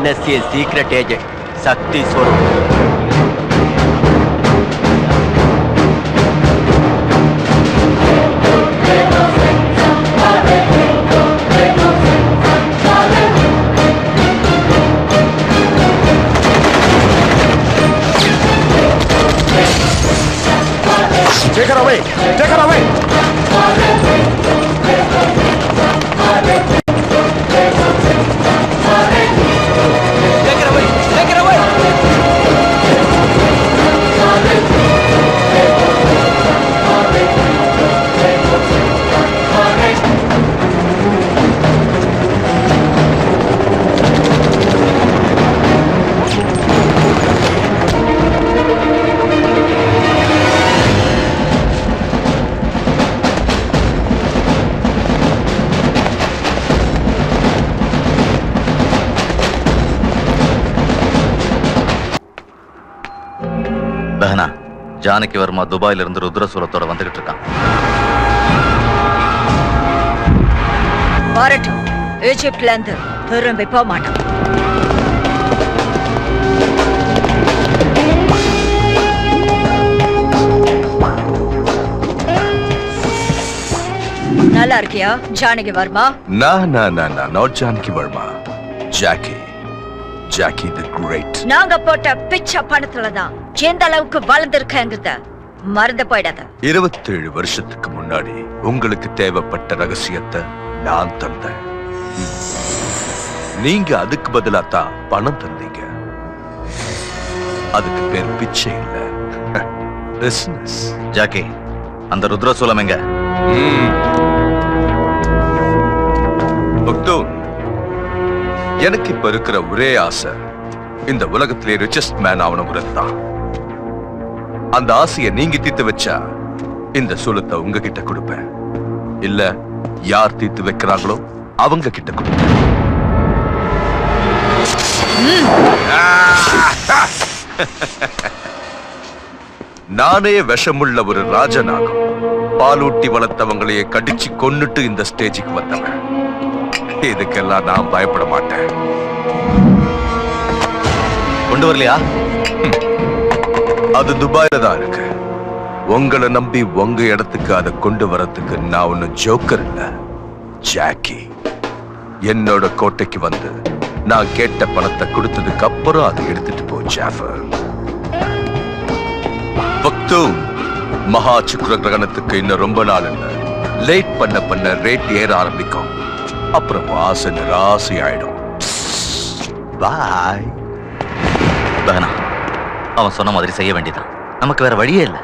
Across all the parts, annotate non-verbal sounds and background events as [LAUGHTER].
NSC secret agent Shakti Swaroop Take it away! Take it away! பெஹனா ஜானகி வர்மா துபாயில இருந்து ருத்ரசூலத்தோட வந்துகிட்டு இருக்கான் வரட்டும் ஈஜிப்ட்ல இருந்து திரும்பி போக மாட்டோம் நல்லா இருக்கியா Janaki Verma No, no, no, no, not Janki Verma. Jackie. Jackie the Great. நாங்க போட்ட பிச்சை பணத்துல தான் எந்த அளவுக்கு வளர்ந்துருக்கங்கிறத மறந்து போயிடாத. இருபத்தேழு வருஷத்துக்கு முன்னாடி உங்களுக்கு தேவைப்பட்ட ரகசியத்தை நான் தந்தேன். நீங்க அதுக்கு பதிலா தான் பணம் தந்தீங்க. அதுக்கு பேர் பிச்சை இல்ல. [LAUGHS] பிசினஸ் ஜாக்கி அந்த ருத்ரசூலம் எங்க? எனக்கு இப்ப இருக்கிற ஒரே ஆசை இந்த உலகத்திலே ரிச்சஸ்ட் மேன் ஆகணுங்கிறது தான் அந்த ஆசையை நீங்க தீர்த்து வச்சா இந்த சுலத்தை உங்ககிட்ட கொடுப்பேன். இல்ல யார் தீர்த்து வைக்கிறாங்களோ அவங்க கிட்ட கொடுப்பேன். [LAUGHS] நானே விஷமுள்ள ஒரு ராஜனாகும். பாலூட்டி வளர்த்தவங்களையே கடிச்சு கொன்னுட்டு இந்த ஸ்டேஜுக்கு வந்தவன். இதுக்கெல்லாம் நான் பயப்பட மாட்டேன். கொண்டு வரலையா? அது துபாயில தான் இருக்கு. உங்களை நம்பி உங்க இடத்துக்கு அதை கொண்டு வரதுக்கு நான் ஒன்னும் ஜோக்கர் இல்ல. ஜாக்கி என்னோட கோட்டைக்கு வந்து நான் கேட்ட பணத்தை கொடுத்ததுக்கு அப்புறம் அதை எடுத்துட்டு போ ஜாஃபர். பக்தூன் மகா சுக்ர கிரகணத்துக்கு இன்னும் ரொம்ப நாள் இல்ல. லேட் பண்ண பண்ண ரேட் ஏற ஆரம்பிக்கும். அப்புறம் ஆசை நிராசை ஆயிடும். பாய் பெஹனா அவன் சொன்ன மாதிரி செய்ய வேண்டியதான் நமக்கு வேற வழியே இல்லை.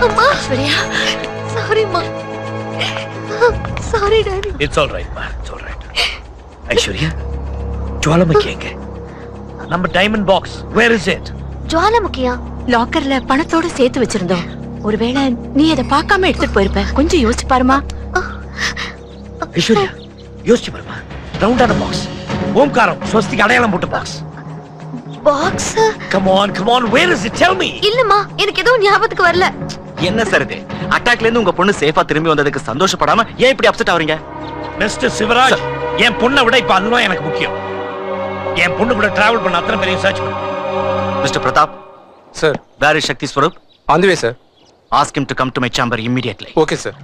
அம்மா. ஐஸ்வர்யா சாரிம்மா சாரி ஜுவாலமுக்கி எங்க நம்ம diamond box where is it ஜுவாலமுக்கியா? லாக்கர்ல பணத்தோட சேர்த்து வச்சிருந்தோம். ஒருவேளை நீ அதை பார்க்காம எடுத்துட்டு போயிருப்ப. கொஞ்சம் யோசிச்சு பாருமா. ஐஸ்வர்யா யோசிச்சு பாருமா. ரவுண்டான பாக்ஸ் ஓம்காரம் ஸ்வஸ்திக்கு அடையாளம் போட்ட box box come on come on where is it tell me இல்லம்மா எனக்கு எதுவும் ஞாபகத்துக்கு வரல. என்ன சார் இது? அட்டாக்ல இருந்து உங்க பொண்ணு சேஃபா திரும்பி வந்ததுக்கு சந்தோஷப்படாம ஏன் இப்படி அப்செட் ஆவறீங்க? மிஸ்டர் சிவராஜ் என் பொண்ணை விட இப்ப அதுதான் எனக்கு முக்கியம். என் பொண்ணு கூட டிராவல் பண்ண அத்தனை பேரையும் சர்ச் பண்ணு. Mister Pratap sir where is Shakti Swaroop on the way sir ask him to come to my chamber immediately. Okay sir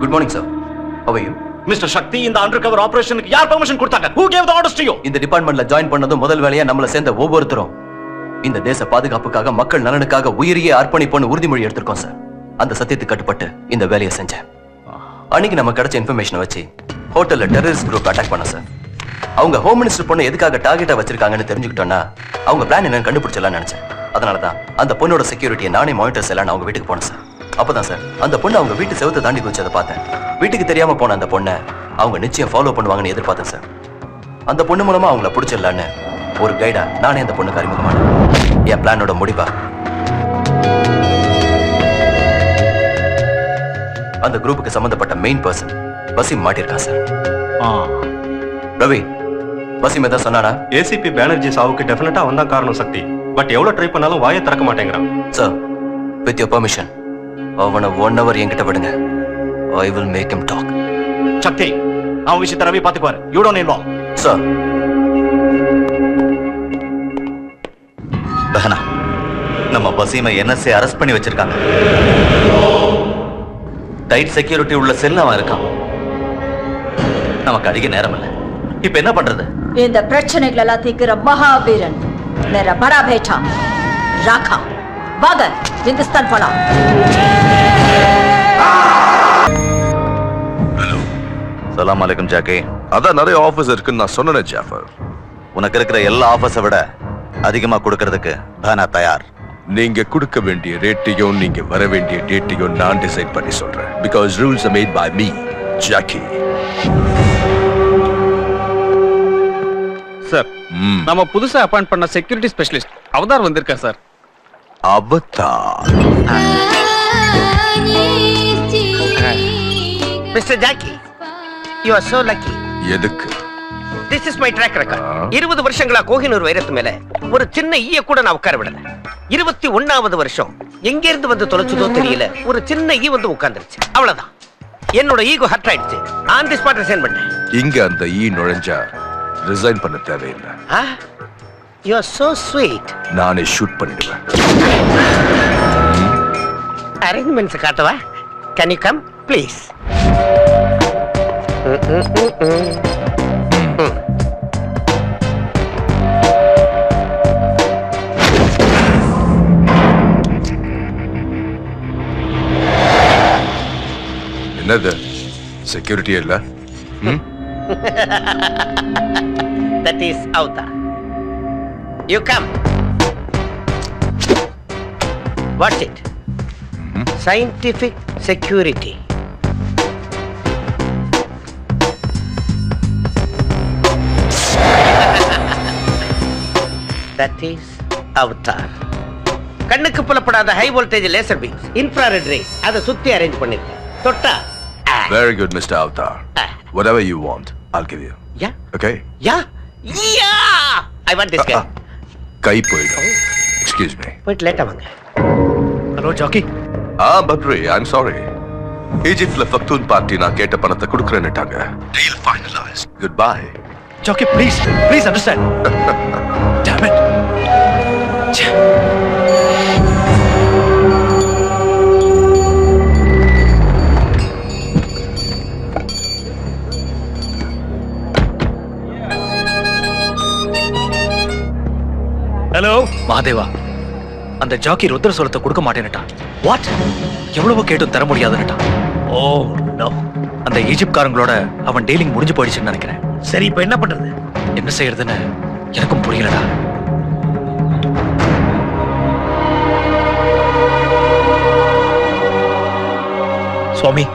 good morning sir how you mister Shakti இந்த அண்டர் கவர் ஆபரேஷனுக்கு யார் permission கொடுத்தாங்க? Who gave the orders to you இந்த டிபார்ட்மெண்ட்ல join பண்ணது முதல் வேலையா நம்மள சேர்ந்த ஒவ்வொருத்தரும். இந்த தேச பாதுகாப்புக்காக மக்கள் நலனுக்காக உயிரையே அர்ப்பணிப்போன்னு உறுதிமொழி எடுத்திருக்கோம் சார் அந்த சத்தியத்துக்கு கட்டுப்பட்டு இந்த வேலையை செஞ்சேன். அன்னைக்கு நம்ம கிடைச்ச இன்ஃபர்மேஷனை வச்சு ஹோட்டல்ல டெரரிஸ்ட் குரூப் அட்டாக் பண்ண சார் அவங்க ஹோம் மினிஸ்டர் பொண்ணு எதுக்காக டார்கெட்டா வச்சிருக்காங்கன்னு தெரிஞ்சுக்கிட்டோம்னா அவங்க பிளான் என்னன்னு கண்டுபிடிச்சலாம்னு நினைச்சேன். அதனால தான் அந்த பொண்ணோட செக்யூரிட்டியை நானே மானிட்டர்ஸ் எல்லாம் அவங்க வீட்டுக்கு போனேன் சார் அப்பதான் சார். அந்த பொண்ணு அவங்க வீட்டு செவத்தை தாண்டி குதிச்சதை பார்த்தேன். வீட்டுக்கு தெரியாம போன அந்த பொண்ணை அவங்க நிச்சயம் ஃபாலோ பண்ணுவாங்கன்னு எதிர்பார்த்தேன் சார். அந்த பொண்ணு மூலமா அவங்கள பிடிச்சிடலான்னு ஒரு கைடா நானே அந்த பொண்ணுக்கு அறிமுகமானேன். என் பிளானோட முடிவா? அந்த குரூப்புக்கு சம்பந்தப்பட்ட மெயின் பர்சன் வசீம் மாட்டிருக்கான் சார். ரவி வசீம் ஏதாவது சொன்னானா? ஏசிபி பானர்ஜி சாவுக்கு டெஃபினட்டா தான் காரணம் சக்தி. பட் எவ்வளவு ட்ரை பண்ணாலும் வாயை திறக்க மாட்டேங்கிறான். சார் வித் யோர் பர்மிஷன் அவனை ஒன் ஹவர் என்கிட்ட விடுங்க. I will make him talk Shakti அவன் விஷயத்தை Ravi பாத்துக்குவாரு you don't involve sir Bahana நம்ம பசீமை என்எஸ்ஏ அரெஸ்ட் பண்ணி வச்சிருக்காங்க. டைட் செக்யூரிட்டி உள்ள செல் அவன் இருக்கான். நமக்கு அதிக நேரம் இல்லை. இப்ப என்ன பண்றது? இந்த பிரச்சனைகள் எல்லாம் தீர்க்கிற மகாவீரன் மேரா படா பேட்டா ராகா. வாங்க இந்துஸ்தான் போலாம். சலாம் அலைக்கும் ஜாக்கி அதான் நிறைய ஆஃபீஸ் இருக்குன்னு நான் சொன்னேன் ஜாஃபர் உனக்கு இருக்கிற எல்லா ஆஃபர்ஸை விட அதிகமா கொடுக்கறதுக்கு பஹனா தயார். நீங்க கொடுக்க வேண்டிய ரேட்டையும் நீங்க வர வேண்டிய டேட்டையும் நான் டிசைட் பண்ணி சொல்றேன். Because rules are made by me Jackie sir ம். நம்ம புதுசா அப்பாயிண்ட் பண்ண செக்யூரிட்டி ஸ்பெஷலிஸ்ட் அவதார் வந்திருக்கார் sir Avatar mister Jackie you are so lucky எதுக்கு? This is my track record. இருபது வருஷங்களா கோஹினூர் வைரத்து மேல ஒரு சின்ன ஈய கூட நான் உட்கார விடல. இருபத்தி ஒண்ணாவது வருஷம் எங்க இருந்து வந்து தொலைச்சதோ தெரியல ஒரு சின்ன ஈ வந்து உட்கார்ந்துருச்சு. அவ்வளவுதான். என்னோட ஈகோ ஹர்ட் ஆயிடுச்சு. ஆன் தி ஸ்பாட் ரிசைன் பண்ணேன். இங்க அந்த ஈ நுழைஞ்சா ரிசைன் பண்ண தேவையில்லை. யூ ஆர் சோ ஸ்வீட் நானே ஷூட் பண்ணிடுவேன். அரேஞ்ச்மெண்ட்ஸ் காட்டவா? கேன் யூ கம் ப்ளீஸ் என்னது? செக்யூரிட்டி இல்ல? That is Avatar you come what's it scientific security [LAUGHS] that is Avatar கண்ணுக்கு புலப்படாத high voltage laser beams infrared rays அதை சுத்தி அரேஞ்ச் பண்ணிருக்கேன் தொட்டா very good mister Avatar whatever you want i'll give you yeah okay yeah yeah I want this கை கை போயிடும். Excuse me போயிட்டு லேட்டா வாங்க. ஹலோ ஜாக்கி ஆ பத்ரி ஐம் சாரி ஈஜிப்ட்ல ஃபக்தூன் பார்ட்டி நான் கேட்ட பணத்தை கொடுக்குறேன்னுட்டாங்க. Deal finalize good bye Jackie please please understand damn Mahadeva அந்த ஜாக்கி ருத்ர சொல்லத்தை கொடுக்க மாட்டேன்னுட்டான். வாட் எவ்வளவோ கேட்டும் தர முடியாதுன்னுட்டான். ஓ நோ அந்த ஈஜிப்ட்காரங்களோட அவன் டீலிங் முடிஞ்சு போயிடுச்சுன்னு நினைக்கிறேன். சரி இப்போ என்ன பண்றது? என்ன செய்யறதுன்னு எனக்கும் புரியலடா. சுவாமி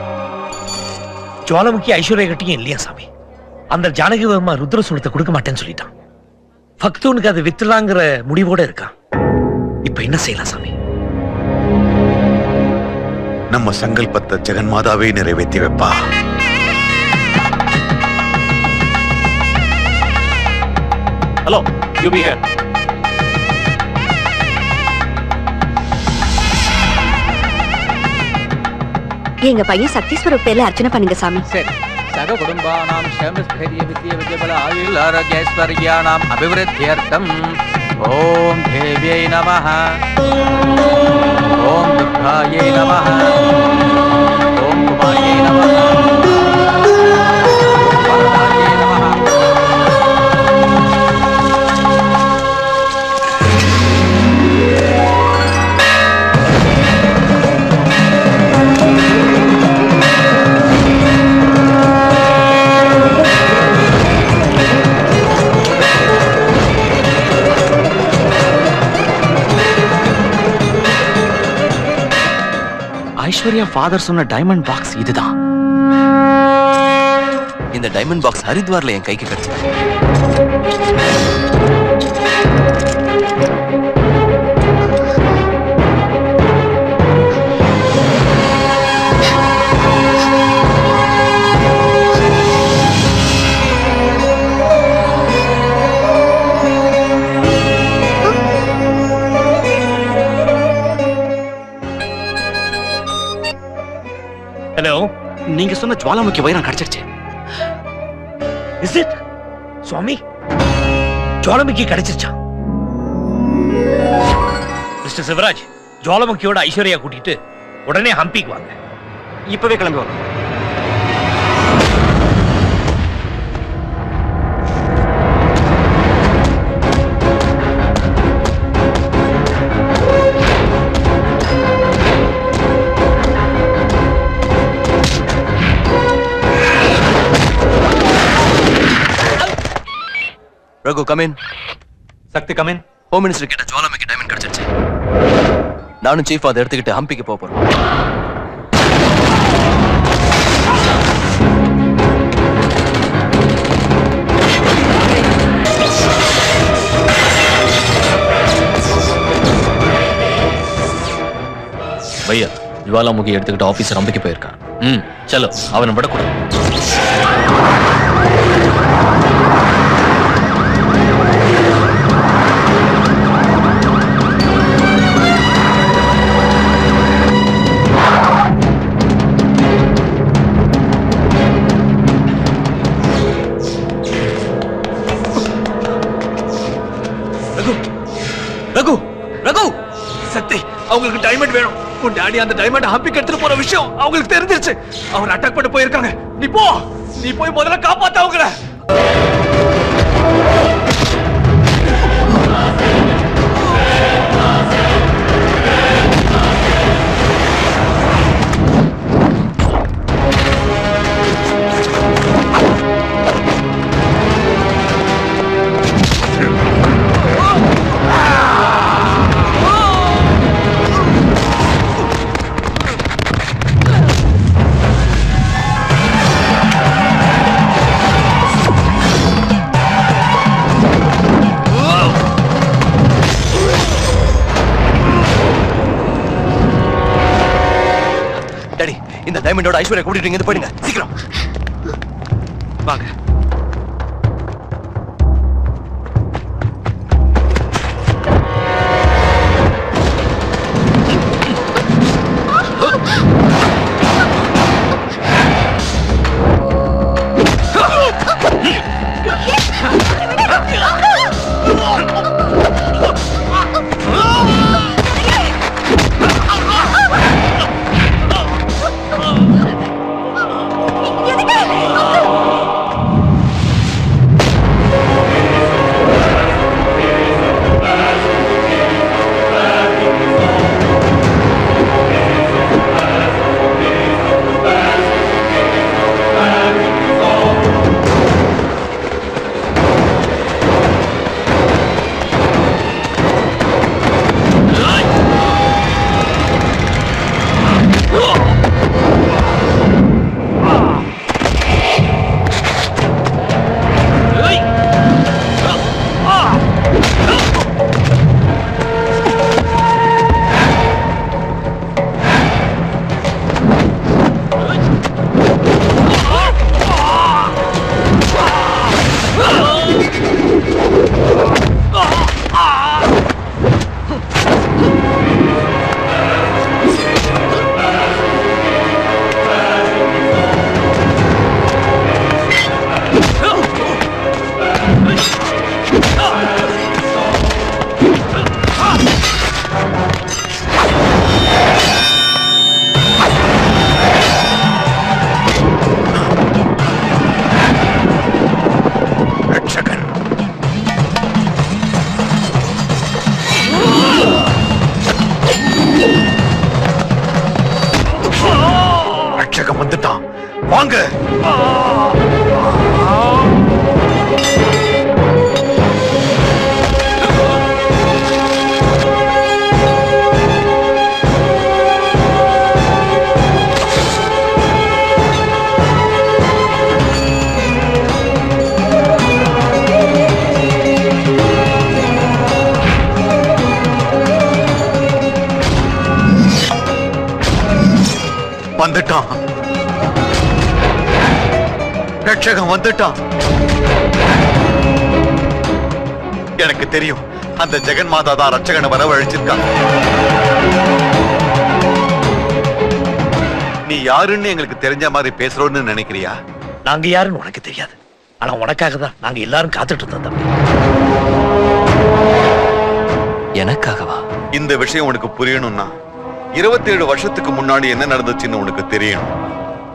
ஜுவாலமுக்கி ஐஸ்வர்யா கட்டியும் இல்லையா சாமி? அந்த ஜானகி வர்மா ருத்ர சூலத்தை கொடுக்க மாட்டேன்னு சொல்லிட்டான். பக்தூனுக்கு அது வித்துலாங்கிற முடிவோட இருக்கான். இப்ப என்ன செய்யலாம் சாமி? நம்ம சங்கல்பத்தை ஜெகன்மாதாவே நிறைவேற்றி வைப்பா. ஹலோ யூ பி ஹியர் எங்க பையன் சக்தி ஸ்வரூப் பேர்ல அர்ச்சனை பண்ணுங்க சாமி. சரி. சக குடும்பானாம் க்ஷேமஸ்தைரிய வித்ய ஆயுள் ஆரோக்கியஸ்வர்யாணாம் அபிவிருத்தியர்த்தம். ఓం దేవ్యై నమ. ఓం దుఃఖాయై నమ. ఓం కుమార్యై నమ. ஃபாதர் சொன்ன டைமண்ட் பாக்ஸ் இதுதான். இந்த டைமண்ட் பாக்ஸ் ஹரித்வார்ல என் கைக்கு கிடைச்சது. ஜுவாலாமுக்கி வைரம் கிடைச்சிருச்சு. இஸ் இட் சுவாமி ஜுவாலமுக்கி கிடைச்சிருச்சா? மிஸ்டர் சிவராஜ் ஜுவாலமுக்கியோட ஐஸ்வர்யா கூட்டிட்டு உடனே ஹம்பிக்கு வாங்க. இப்பவே கிளம்பி வரோம் Raghu come in Shakti come in home minister கிட்ட ஜுவாலாமுக்கி டைமண்ட் கிடைச்சிருச்சு. நானும் சீஃப் அதை எடுத்துக்கிட்டு ஹம்பிக்கு போக போறோம். பையா ஜுவாலாமுகி எடுத்துக்கிட்டு ஆபீசர் அம்பிக்கு போயிருக்கான். ம் சலோ அவனை விடக்கூடாது. உன் டாடி அந்த டைமண்ட் ஹம்பிக்கு எடுத்துட்டு போற விஷயம் அவங்களுக்கு தெரிஞ்சிருச்சு. அவர் அட்டாக் பண்ண போயிருக்காங்க. நீ போ. நீ போய் முதல்ல காப்பாத்த அவங்கள. டாடி இந்த டைமண்டோட ஐஸ்வர்யா கூட்டிட்டு இங்க போயிடுங்க. சீக்கிரம். வாங்க. வாங்க. வந்துட்டான். வாங்க ரட்சகன் வந்துட்டான். எனக்கு தெரியும் அந்த ஜெகன் மாதா தான் ரட்சகனை வரவழைச்சிருக்கான் நீ யாருன்னு எங்களுக்கு தெரிஞ்ச மாதிரி பேசுறோன்னு நினைக்கிறியா? நாங்க யாருன்னு உனக்கு தெரியாது. ஆனா உனக்காக தான் நாங்க எல்லாரும் காத்துட்டு இருந்தோம் தம்பி. எனக்காகவா? இந்த விஷயம் உனக்கு புரியணும்னா இருபத்தேழு வருஷத்துக்கு முன்னாடி என்ன நடந்துச்சுன்னு உனக்கு தெரியணும்.